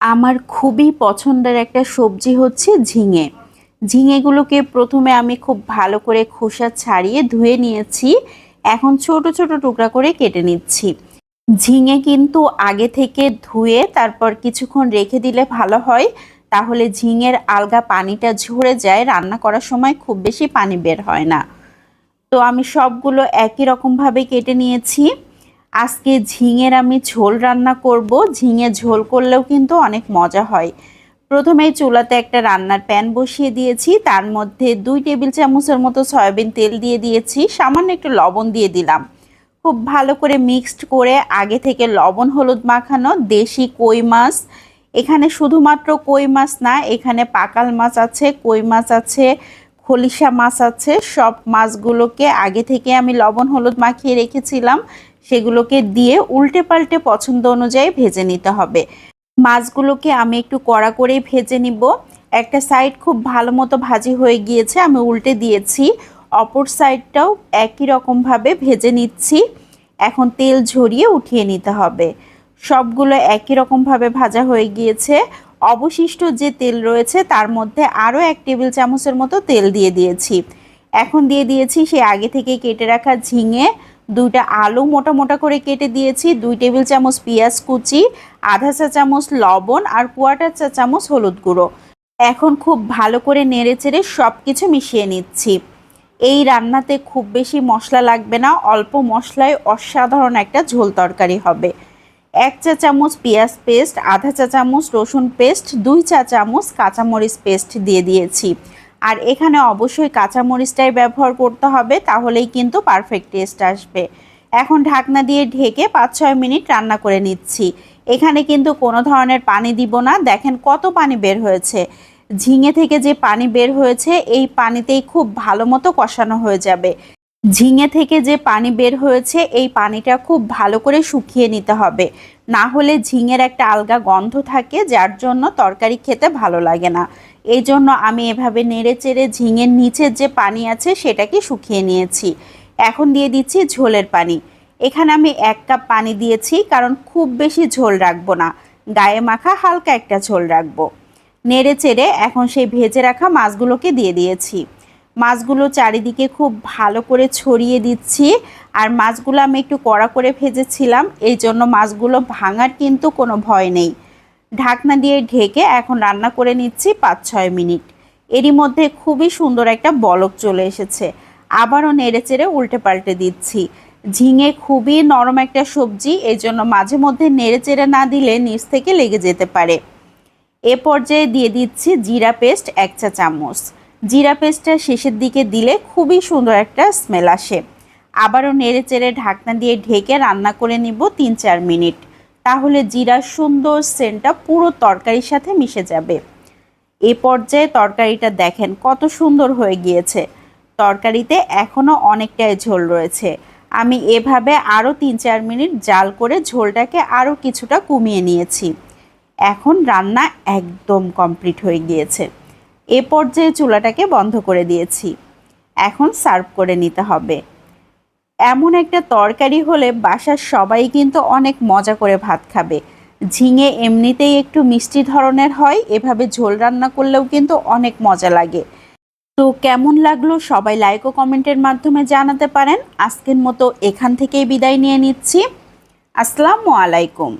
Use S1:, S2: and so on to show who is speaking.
S1: আমার খুবই পছন্দের একটা সবজি হচ্ছে ঝিঙে। ঝিঙেগুলোকে প্রথমে আমি খুব ভালো করে খোসা ছাড়িয়ে ধুয়ে নিয়েছি। এখন ছোট ছোট টুকরা করে কেটে নিচ্ছি। ঝিঙে কিন্তু আগে থেকে ধুয়ে তারপর কিছুক্ষণ রেখে দিলে ভালো হয়। তাহলে ঝিঙের আলগা পানিটা ঝরে যায়, রান্না করার সময় খুব বেশি পানি বের হয় না। তো আমি সবগুলো একই রকমভাবে কেটে নিয়েছি। আজকে ঝিঙের আমি ঝোল রান্না করব। ঝিঙে ঝোল করলেও কিন্তু অনেক মজা হয়। প্রথমেই চুলাতে একটা রান্নার প্যান বসিয়ে দিয়েছি। তার মধ্যে দুই টেবিল চামচের মতো সয়াবিন তেল দিয়ে দিয়েছি। সামান্য একটু লবণ দিয়ে দিলাম। খুব ভালো করে মিক্সড করে আগে থেকে লবণ, হলুদ মাখানো, দেশি কই মাছ। এখানে শুধুমাত্র কই মাছ না, এখানে পাকাল মাছ আছে, কই মাছ আছে, খলিশা মাছ আছে। সব মাছগুলোকে আগে থেকে আমি লবণ, হলুদ মাখিয়ে রেখেছিলাম। সেগুলোকে দিয়ে উল্টে পাল্টে পছন্দ অনুযায়ী ভেজে নিতে হবে। মাছগুলোকে আমি একটু কড়া করেই ভেজে নিব। একটা সাইড খুব ভালো মতো ভাজি হয়ে গিয়েছে, আমি উল্টে দিয়েছি। অপর সাইডটাও একই রকমভাবে ভেজে নিচ্ছি। এখন তেল ঝরিয়ে উঠিয়ে নিতে হবে। সবগুলো একই রকমভাবে ভাজা হয়ে গিয়েছে। অবশিষ্ট যে তেল রয়েছে, তার মধ্যে আরও এক টেবিল চামচের মতো তেল দিয়ে দিয়েছি। এখন দিয়ে দিয়েছি সে আগে থেকে কেটে রাখা ঝিঙে দুইটা আলু মোটা মোটা করে কেটে দিয়েছি, দুই টেবিল চামচ পেঁয়াজ কুচি, আধা চা চামচ লবণ আর কোয়াটার চা চামচ হলুদ গুঁড়ো। এখন খুব ভালো করে নেড়ে চেড়ে সব কিছু মিশিয়ে নিচ্ছি। এই রান্নাতে খুব বেশি মশলা লাগবে না, অল্প মশলায় অসাধারণ একটা ঝোল তরকারি হবে। এক চা চামচ পেঁয়াজ পেস্ট, আধা চা চামচ রসুন পেস্ট, দুই চা চামচ কাঁচামরিচ পেস্ট দিয়ে দিয়েছি। আর এখানে অবশ্যই কাঁচামরিচটাই ব্যবহার করতে হবে, তাহলেই কিন্তু পারফেক্ট টেস্ট আসবে। এখন ঢাকনা দিয়ে ঢেকে পাঁচ ছয় মিনিট রান্না করে নিচ্ছি। এখানে কিন্তু কোনো ধরনের পানি দিব না। দেখেন কত পানি বের হয়েছে। ঝিঙে থেকে যে পানি বের হয়েছে, এই পানিতেই খুব ভালো মতো কষানো হয়ে যাবে। ঝিঙে থেকে যে পানি বের হয়েছে, এই পানিটা খুব ভালো করে শুকিয়ে নিতে হবে। না হলে ঝিঙের একটা আলগা গন্ধ থাকে, যার জন্য তরকারি খেতে ভালো লাগে না। এই জন্য আমি এভাবে নেড়ে চেড়ে ঝিঙের নিচের যে পানি আছে সেটাকে শুকিয়ে নিয়েছি। এখন দিয়ে দিচ্ছি ঝোলের পানি। এখানে আমি এক কাপ পানি দিয়েছি, কারণ খুব বেশি ঝোল রাখব না। গায়ে মাখা হালকা একটা ঝোল রাখব। নেড়ে চেড়ে এখন সেই ভেজে রাখা মাছগুলোকে দিয়ে দিয়েছি। মাছগুলো চারিদিকে খুব ভালো করে ছড়িয়ে দিচ্ছি। আর মাছগুলো আমি একটু কড়া করে ভেজেছিলাম, এই জন্য মাছগুলো ভাঙার কিন্তু কোনো ভয় নেই। ঢাকনা দিয়ে ঢেকে এখন রান্না করে নিচ্ছি পাঁচ ছয় মিনিট। এরই মধ্যে খুবই সুন্দর একটা বলক চলে এসেছে। আবারও নেড়ে চেড়ে উল্টে পাল্টে দিচ্ছি। ঝিঙে খুবই নরম একটা সবজি, এই জন্য মাঝে মধ্যে নেড়ে চেড়ে না দিলে নিচ থেকে লেগে যেতে পারে। এ পর্যায়ে দিয়ে দিচ্ছি জিরা পেস্ট এক চা চামচ জিরা পেস্টটা শেষের দিকে দিলে খুবই সুন্দর একটা স্মেল আসে। আবারও নেড়ে চেড়ে ঢাকনা দিয়ে ঢেকে রান্না করে নিব তিন চার মিনিট। তাহলে জিরার সুন্দর সেন্টটা পুরো তরকারির সাথে মিশে যাবে। এ পর্যায়ে তরকারিটা দেখেন কত সুন্দর হয়ে গিয়েছে। তরকারিতে এখনও অনেকটাই ঝোল রয়েছে। আমি এভাবে আরও তিন চার মিনিট জাল করে ঝোলটাকে আরও কিছুটা কমিয়ে নিয়েছি। এখন রান্না একদম কমপ্লিট হয়ে গিয়েছে। এ পর্যায়ে চুলাটাকে বন্ধ করে দিয়েছি। এখন সার্ভ করে নিতে হবে। এমন একটা তরকারি হলে বাসার সবাই কিন্তু অনেক মজা করে ভাত খাবে। ঝিঙে এমনিতেই একটু মিষ্টি ধরনের হয়, এভাবে ঝোল রান্না করলেও কিন্তু অনেক মজা লাগে। তো কেমন লাগল সবাই লাইক ও কমেন্টের মাধ্যমে জানাতে পারেন। আজকের মতো এখান থেকেই বিদায় নিয়ে নিচ্ছি। আসসালামু আলাইকুম।